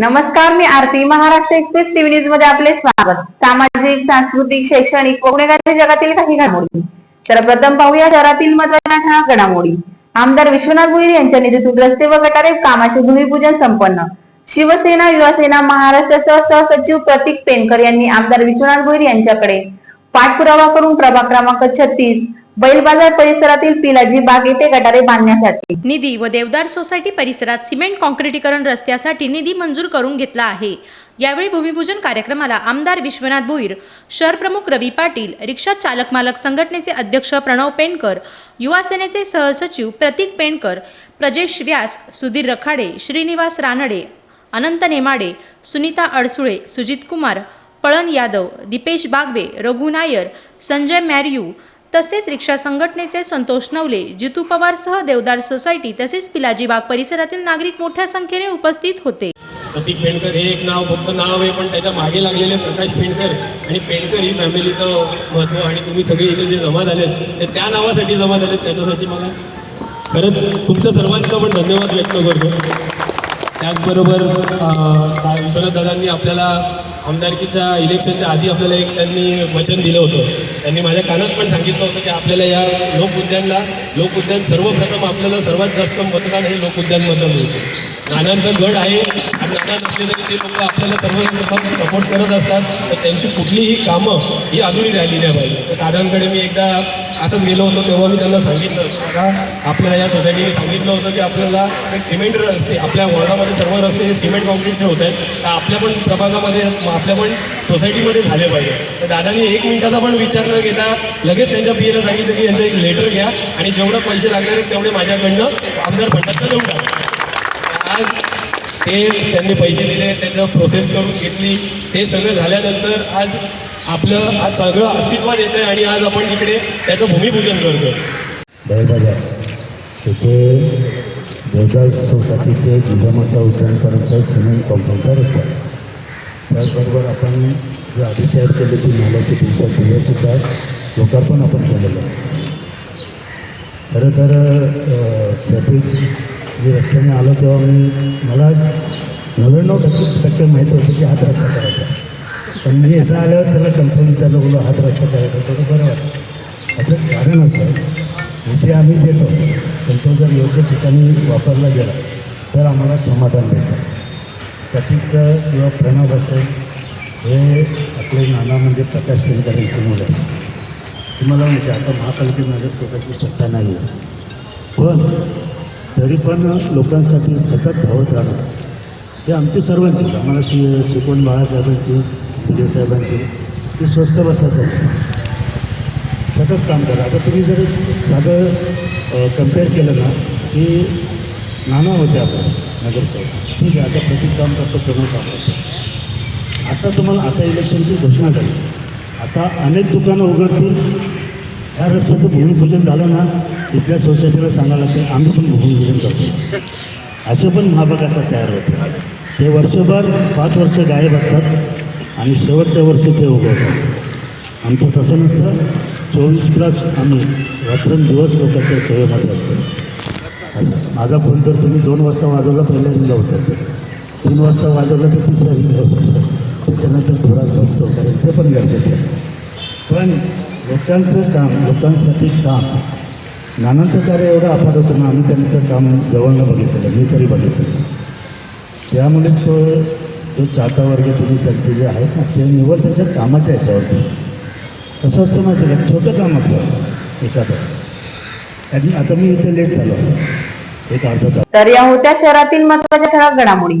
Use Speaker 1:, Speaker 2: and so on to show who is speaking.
Speaker 1: नमस्कार मी Aarti Maharashtra express TV न्यूजमध्ये आपले स्वागत. सामाजिक सांस्कृतिक शैक्षणिक व गुन्हेगारी जगातील काही घडामोडी. तर प्रथम पाहूया शहरातील महत्त्वाच्या घडामोडी. आमदार विश्वनाथ भोईर यांच्या निधीतून रस्ते व गटारे कामाचे भूमिपूजन संपन्न. शिवसेना युवासेना महाराष्ट्राचे सहसचिव प्रतीक पेनकर यांनी आमदार विश्वनाथ भोईर यांच्याकडे पाठपुरावा करून प्रभाग क्रमांक छत्तीस बैलबाजार परिसरातील पिलाजी बाग येथे गटारे बांधण्यासाठी.
Speaker 2: निधी व देवदार सोसायटी परिसरात सिमेंट कॉन्क्रिटीकरण रस्त्यासाठी निधी मंजूर करून घेतला आहे. यावेळी भूमिपूजन कार्यक्रमाला आमदार विश्वनाथ भोईर शहर प्रमुख रवी पाटील रिक्षा चालक मालक संघटनेचे अध्यक्ष प्रणव पेंडकर युवा सेनेचे सहसचिव प्रतीक पेंडकर प्रजेश व्यास सुधीर रखाडे श्रीनिवास रानडे अनंत नेमाडे सुनीता अडसुळे सुजित कुमार पळण यादव दीपेश बागवे रघु नायर संजय मॅर्यू तसेच रिक्षा संघटनेचे संतोष नवले जितू पवार सह देवदार सोसायटी तसेच पिलाजी बाग परिसरातील नागरिक मोठ्या संख्येने उपस्थित होते.
Speaker 3: प्रतीक पेंडकर हे एक नाव फक्त नाव आहे पण त्याच्यामागे लागलेले प्रकाश पेंडकर आणि पेंडकर ही फॅमिलीचं महत्त्व आणि तुम्ही सगळे इथे जे जमा झालेत ते त्या नावासाठी जमा झालेत त्याच्यासाठी मला खरंच तुमच्या सर्वांचा पण धन्यवाद व्यक्त करतो. त्याचबरोबर विश्वनाथ दादांनी आपल्याला आमदारकीच्या इलेक्शनच्या आधी आपल्याला एक त्यांनी वचन दिलं होतं. त्यांनी माझ्या कानात पण सांगितलं होतं की आपल्याला या लोकउद्यानला लोकउद्यान सर्वप्रथम आपल्याला सर्वात जास्त मतदान हे लोकउद्यानमधलं मिळतं. नानांचं गड आहे. आणि नाना नसले तरी ते लोक आपल्याला सर्वप्रथम सपोर्ट करत असतात. तर त्यांची कुठलीही कामं ही अधुरी राहिली नाही पाहिजे. तर दादांकडे मी एकदा असंच गेलो होतो तेव्हा मी त्यांना सांगितलं का आपल्याला या सोसायटीने सांगितलं होतं की आपल्याला एक सिमेंट रस्ते आपल्या वॉर्डामध्ये सर्व रस्ते हे सिमेंट कॉन्क्रीटचे होत आहेत. तर आपल्या पण प्रभागामध्ये आपल्या पण सोसायटीमध्ये झाले पाहिजे. तर दादांनी एक मिनिटाचा पण विचार न घेता लगेच त्यांच्या पीएला सांगितलं की यांचं एक लेटर घ्या आणि जेवढं पैसे लागणार आहेत तेवढे माझ्याकडनं आमदार फंडातनं देऊन टाका. आज ते त्यांनी पैसे दिले त्याचं प्रोसेस करून घेतली. ते सगळं झाल्यानंतर आज आपलं आज सगळं अस्तित्वात येतं आणि आज आपण तिकडे त्याचं भूमिपूजन करतो
Speaker 4: बैलबाजार तिथे देवदास सोसायटी ते जिजामाता उद्यानपर्यंत सिमेंट कॉम्पाऊंडचा रस्ता. त्याचबरोबर आपण जे आधी तयार केली ती नाल्याची भिंत तिलासुद्धा लोकार्पण आपण केलेलं आहे. खरं तर प्रत्येक मी रस्त्याने आलो तेव्हा मी मला नव्याण्णव टक्के टक्के माहीत होतं की हात रस्ता करायचा. पण मी इथं आल्यावर त्याला कन्फर्म विचारलं बोलो हात रस्ता करायचा. थोडं बरं वाटतं. याचं कारण असं आहे इथे आम्ही देतो पण तो जर योग्य ठिकाणी वापरला गेला तर आम्हाला समाधान देतं प्रतीक किंवा प्रणव असते हे आपले नाना म्हणजे प्रकाश पेंडकर मुलं आहे तुम्हाला माहिती आहे आता महापालिकेत नगरसेवकाची सत्ता नाही आहे पण तरी पण लोकांसाठी सतत धावत राहणं हे आमचे सर्वांचे आम्हाला शि शिकवण बाळासाहेबांची दिले साहेबांची ते स्वस्त बसायचं. सतत काम करा. आता तुम्ही जर साधं कंपेअर केलं ना की नाना होते आपण नगरसेवक. ठीक आहे आता प्रतीक काम करतो प्रमुख काम करतो. आता तुम्हाला आता इलेक्शनची घोषणा झाली. आता अनेक दुकानं उघडतील. ह्या रस्त्याचं भूमिपूजन झालं ना इथल्या सोसायटीला सांगायला लागतं आम्ही पण भूमिपूजन करतो. असे पण महाभाग आता तयार होते. ते वर्षभर पाच वर्ष गायब असतात आणि शेवटच्या वर्षी ते उगवतात आमचं तसं नसतं. चोवीस प्लस आम्ही रात्रंदिवस लोकांच्या सेवेमध्ये असतो. माझा फोन तर तुम्ही दोन वाजता वाजवला पहिल्या रिंगला होतं तीन वाजता वाजवला तर तिसऱ्या रिंगला होतं. त्याच्यानंतर थोडा झोपतो कारण ते पण गरजेचं आहे. पण लोकांचं काम लोकांसाठी काम. नानांचं कार्य एवढं अफाट होतं ना आम्ही त्यांचं काम जवळनं बघितलं मी तरी बघितलं. त्यामुळे तो जो चाहता वर्ग तुम्ही त्यांचे जे आहेत ना ते निवड त्याच्या कामाच्या ह्याच्यावरती कसं असतं माहिती आहे का? छोटं काम असतं एखादं. आणि आता मी इथे लेट झालो. एक अर्धा तास.
Speaker 1: तर या होत्या शहरातील महत्त्वाच्या ठळक घडामोडी.